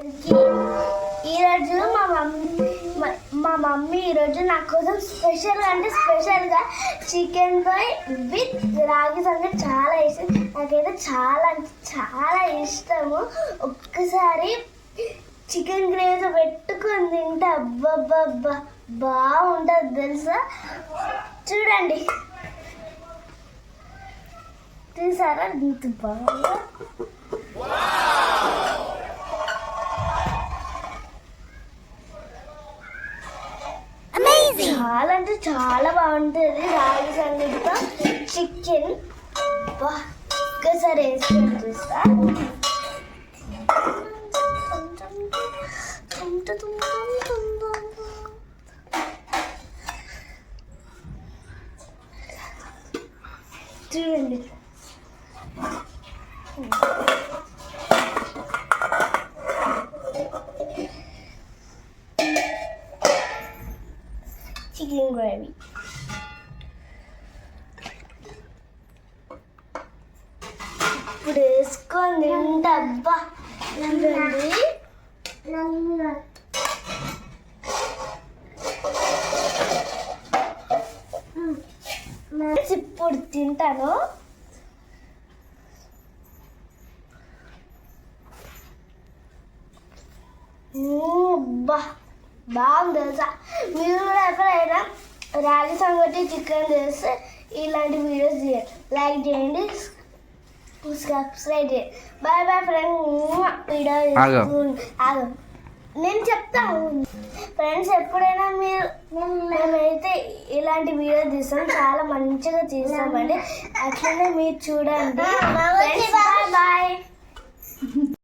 ఈరోజు మా మమ్మీ మా- మమ్మీ ఈరోజు నా కోసం స్పెషల్ అంటే స్పెషల్గా చికెన్ ఫ్రై విత్ రాగి సంగతి చాలా ఇష్టం. నాకైతే చాలా అంటే చాలా ఇష్టము. ఒక్కసారి చికెన్ గ్రేవీతో పెట్టుకొని తింటే అబ్బబ్బబ్బా బాగుంటుంది తెలుసా? చూడండి. తీసారా? ఇంత బాగా చాలా అంటే చాలా బాగుంటుంది. రాగి సంగటితో చికెన్ ఒక్కసారి వేసుకొని చూస్తా. చూడండి. చికెన్ గ్రేవీ ఇప్పుడు వేసుకొని తింటే అబ్బా చూడండి ఇప్పుడు తింటాను. అబ్బా. బాగుంది తెలుసా? మీరు కూడా ఎక్కడైనా రాగి సంగటి చికెన్ చేస్తే ఇలాంటి వీడియోస్ చేయండి లైక్ చేయండి. సబ్స్క్రైబ్ చేయండి బాయ్ బాయ్ ఫ్రెండ్ వీడియో నేను చెప్తాను ఫ్రెండ్స్ ఎప్పుడైనా మీరు మేమైతే ఇలాంటి వీడియో తీస్తాం. చాలా మంచిగా తీస్తామండి అట్లనే మీరు చూడండి. Bye bye